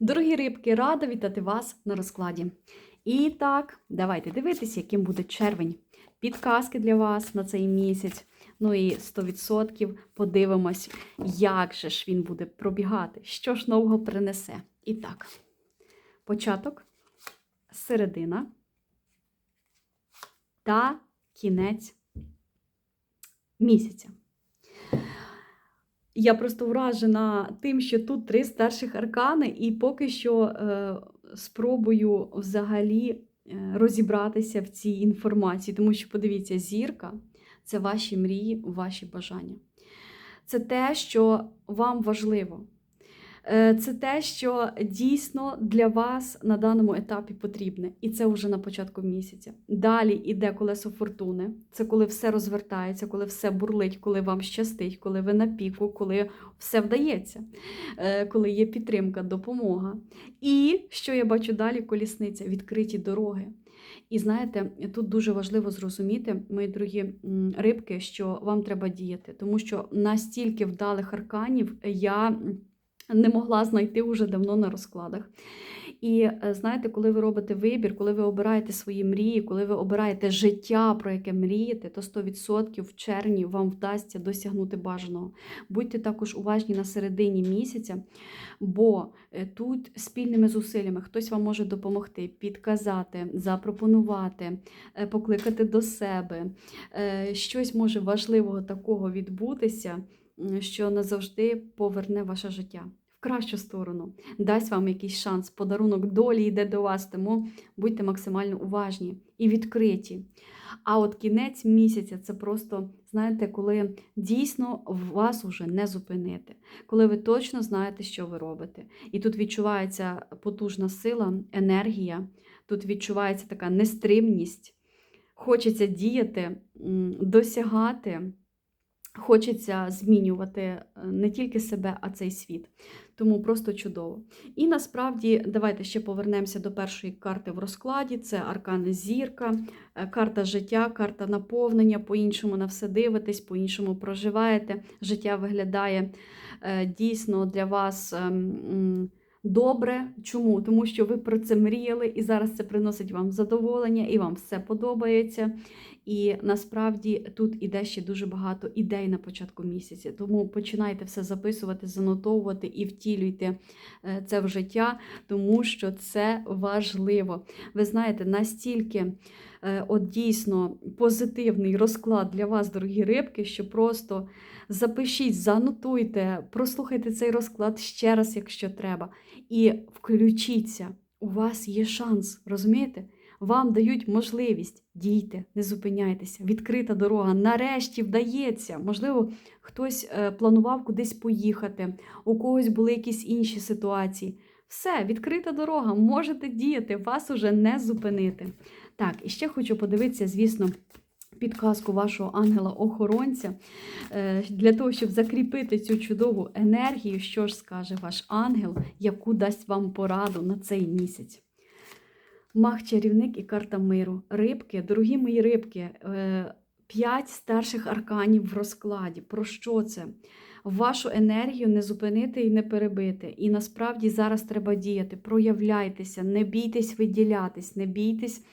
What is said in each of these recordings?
Дорогі рибки, рада вітати вас на розкладі. І так, давайте дивитися, яким буде червень. Підказки для вас на цей місяць. Ну і 100% подивимось, як же ж він буде пробігати, що ж нового принесе. І так, початок, середина та кінець місяця. Я просто вражена тим, що тут три старших аркани, і поки що е, спробую взагалі е, розібратися в цій інформації, тому що подивіться, зірка це ваші мрії, ваші бажання. Це те, що вам важливо. Е, Це те, що дійсно для вас на даному етапі потрібне, і це вже на початку місяця. Далі йде колесо фортуни. Це коли все розвертається, коли все бурлить, коли вам щастить, коли ви на піку, коли все вдається, е, коли є підтримка, допомога. І що я бачу далі? Колісниця, відкриті дороги. І знаєте, тут дуже важливо зрозуміти, мої дорогі рибки, що вам треба діяти, тому що настільки вдалих арканів я не могла знайти вже давно на розкладах. І е, знаєте, коли ви робите вибір, коли ви обираєте свої мрії, коли ви обираєте життя, про яке мрієте, то 100% в червні вам вдасться досягнути бажаного. Будьте також уважні на середині місяця, бо е, тут спільними зусиллями хтось вам може допомогти, підказати, запропонувати, е, покликати до себе. Щось може важливого такого відбутися, що назавжди поверне ваше життя. В кращу сторону, дасть вам якийсь шанс, подарунок долі йде до вас, тому будьте максимально уважні і відкриті. А от кінець місяця це просто, знаєте, коли дійсно вас уже не зупинити, коли ви точно знаєте, що ви робите. І тут відчувається потужна сила, енергія, тут відчувається така нестримність. Хочеться діяти, досягати, хочеться змінювати е, не тільки себе, а цей світ. Тому просто чудово. І насправді, давайте ще повернемося до першої карти в розкладі: це аркани зірка, е, карта життя, карта наповнення. По-іншому на все дивитесь, по-іншому проживаєте. Життя виглядає е, дійсно для вас. Добре, чому? Тому що ви про це мріяли, і зараз це приносить вам задоволення, і вам все подобається. І насправді тут іде ще дуже багато ідей на початку місяця. Тому починайте все записувати, занотовувати і втілюйте е, це в життя, тому що це важливо. Ви знаєте, настільки е, от дійсно позитивний розклад для вас, дорогі рибки, що просто запишіть, занотуйте, прослухайте цей розклад ще раз, якщо треба, і включіться. У вас є шанс, розумієте? Вам дають можливість дійте, не зупиняйтеся, відкрита дорога. Нарешті вдається. Можливо, хтось е, планував кудись поїхати, у когось були якісь інші ситуації. Все, відкрита дорога, можете діяти, вас уже не зупинити. Так, і ще хочу подивитися, звісно, підказку вашого ангела-охоронця е, для того, щоб закріпити цю чудову енергію, що ж скаже ваш ангел, яку дасть вам пораду на цей місяць. Мах чарівник і карта миру. Рибки, дорогі мої рибки, е, п'ять старших арканів в розкладі. Про що це? Вашу енергію не зупинити і не перебити. І насправді зараз треба діяти. Проявляйтеся, не бійтесь виділятись, не бійтесь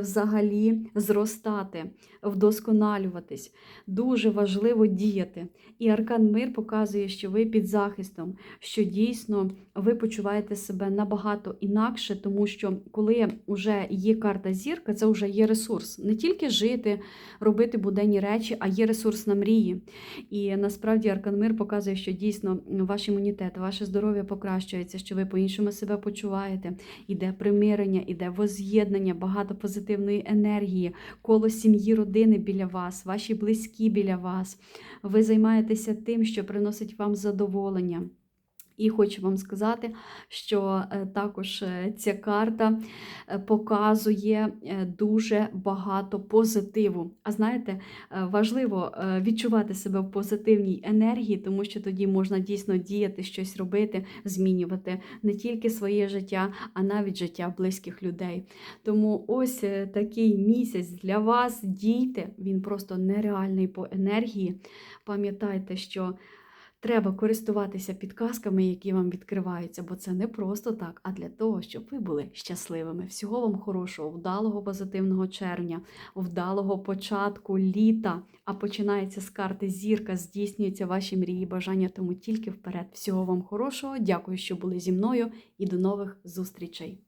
взагалі зростати, вдосконалюватись. Дуже важливо діяти. І аркан мир показує, що ви під захистом, що дійсно ви почуваєте себе набагато інакше, тому що коли вже є карта зірка, це вже є ресурс. Не тільки жити, робити буденні речі, а є ресурс на мрії. І насправді аркан мир показує, що дійсно ваш імунітет, ваше здоров'я покращується, що ви по-іншому себе почуваєте. Іде примирення, іде воз'єднання, багато позитивної енергії, коло сім'ї, родини біля вас, ваші близькі біля вас. Ви займаєтеся тим, що приносить вам задоволення. І хочу вам сказати, що е, також е, ця карта е, показує дуже багато позитиву. А знаєте, важливо відчувати себе в позитивній енергії, тому що тоді можна дійсно діяти, щось робити, змінювати не тільки своє життя, а навіть життя близьких людей. Тому ось такий місяць для вас, дійте, він просто нереальний по енергії. Пам'ятайте, що Треба користуватися підказками, які вам відкриваються, бо це не просто так, а для того, щоб ви були щасливими. Всього вам хорошого, вдалого позитивного червня, вдалого початку літа. А починається з карти зірка, здійснюються ваші мрії, бажання, тому тільки вперед. Всього вам хорошого. Дякую, що були зі мною, і до нових зустрічей.